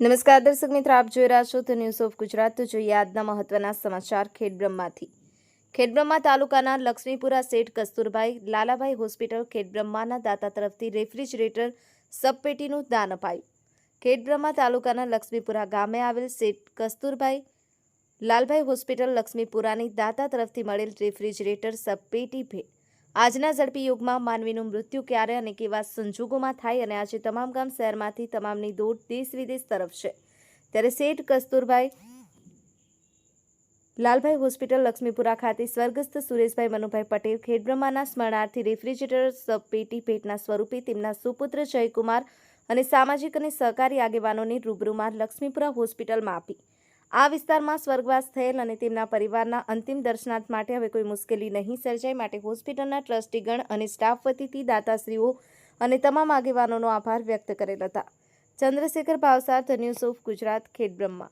નમસ્કાર દર્શક મિત્રો, આપ જોઈ રહ્યા છો તો ન્યૂઝ ઓફ ગુજરાત. તો જોઈએ આજના મહત્વના સમાચાર ખેડબ્રહ્માથી. ખેડબ્રહ્મા તાલુકાના લક્ષ્મીપુરા શેઠ કસ્તુરભાઈ લાલાભાઈ હોસ્પિટલ ખેડબ્રહ્માના દાતા તરફથી રેફ્રિજરેટર સબપેટીનું દાન અપાયું. ખેડબ્રહ્મા તાલુકાના લક્ષ્મીપુરા ગામે આવેલ શેઠ કસ્તુરભાઈ લાલભાઈ હોસ્પિટલ લક્ષ્મીપુરાની દાતા તરફથી મળેલ રેફ્રિજરેટર સબપેટી ભેટ. આજના ઝડપી યુગમાં માનવીનું મૃત્યુ ક્યારે અને કેવા સંજોગોમાં થાય અને આજે તમામ ગામ શહેરમાંથી તમામની દોડ દેશ વિદેશ તરફ છે. ત્યારે શેઠ કસ્તુરભાઈ લાલભાઈ હોસ્પિટલ, લક્ષ્મીપુરા ખાતે સ્વર્ગસ્થ સુરેશભાઈ મનુભાઈ પટેલ ખેડબ્રહ્માના સ્મરણાર્થી રેફ્રિજરેટર સબપેટી ભેટના સ્વરૂપે તેમના સુપુત્ર જયકુમાર અને સામાજિક અને સહકારી આગેવાનોની રૂબરૂમાં લક્ષ્મીપુરા હોસ્પિટલમાં આપી. આ વિસ્તારમાં સ્વર્ગવાસ થયેલ અને તેમના પરિવારના અંતિમ દર્શનાર્થ માટે હવે કોઈ મુશ્કેલી નહીં સર્જાય માટે હોસ્પિટલના ટ્રસ્ટીગણ અને સ્ટાફ વતીથી દાતાશ્રીઓ અને તમામ આગેવાનોનો આભાર વ્યક્ત કરેલ હતા. Chandrashekhar Bhavsar, the of Gujarat, Khedbrahma.